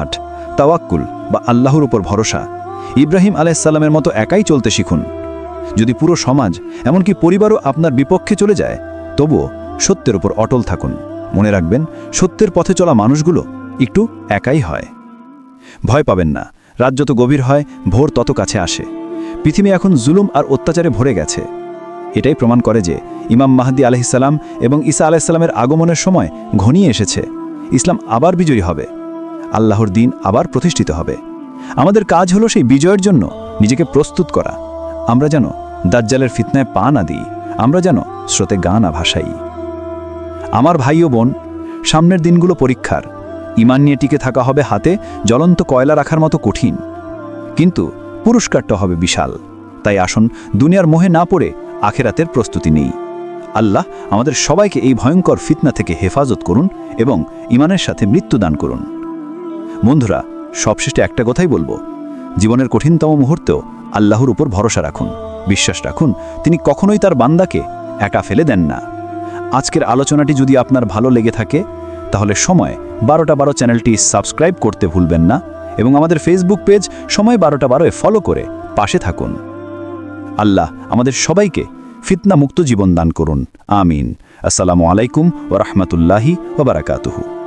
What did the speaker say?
আট, তাওয়াক্কুল বা আল্লাহর উপর ভরসা। ইব্রাহিম আলাইসাল্লামের মতো একাই চলতে শিখুন। যদি পুরো সমাজ, এমনকি পরিবারও আপনার বিপক্ষে চলে যায়, তবুও সত্যের উপর অটল থাকুন। মনে রাখবেন, সত্যের পথে চলা মানুষগুলো একটু একাই হয়। ভয় পাবেন না, রাত যত গভীর হয়, ভোর তত কাছে আসে। পৃথিবী এখন জুলুম আর অত্যাচারে ভরে গেছে। এটাই প্রমাণ করে যে ইমাম মাহাদি আলহিসাল্লাম এবং ঈসা আলাইসাল্লামের আগমনের সময় ঘনিয়ে এসেছে। ইসলাম আবার বিজয়ী হবে। আল্লাহর দিন আবার প্রতিষ্ঠিত হবে। আমাদের কাজ হলো সেই বিজয়ের জন্য নিজেকে প্রস্তুত করা। আমরা যেন দাজ্জালের ফিতনায় পা না দিই, আমরা যেন স্রোতে গান ভাসাই। আমার ভাই ও বোন, সামনের দিনগুলো পরীক্ষার। ইমান নিয়ে টিকে থাকা হবে হাতে, জ্বলন্ত কয়লা রাখার মতো কঠিন। কিন্তু পুরস্কারটা হবে বিশাল। তাই আসুন, দুনিয়ার মোহে না পড়ে আখেরাতের প্রস্তুতি নেই। আল্লাহ আমাদের সবাইকে এই ভয়ঙ্কর ফিতনা থেকে হেফাজত করুন এবং ইমানের সাথে মৃত্যুদান করুন। বন্ধুরা, সবশেষে একটা কথাই বলব। জীবনের কঠিনতম মুহূর্তেও আল্লাহর উপর ভরসা রাখুন। বিশ্বাস রাখুন, তিনি কখনোই তার বান্দাকে একা ফেলে দেন না। আজকের আলোচনাটি যদি আপনার ভালো লেগে থাকে, তাহলে সময় বারোটা বারো চ্যানেলটি সাবস্ক্রাইব করতে ভুলবেন না এবং আমাদের ফেসবুক পেজ সময় বারোটা বারোয় ফলো করে পাশে থাকুন। আল্লাহ আমাদের সবাইকে ফিতনা মুক্ত জীবন দান করুন। আমিন। আসসালামু আলাইকুম ও রহমতুল্লাহি ওবরাকাতুহু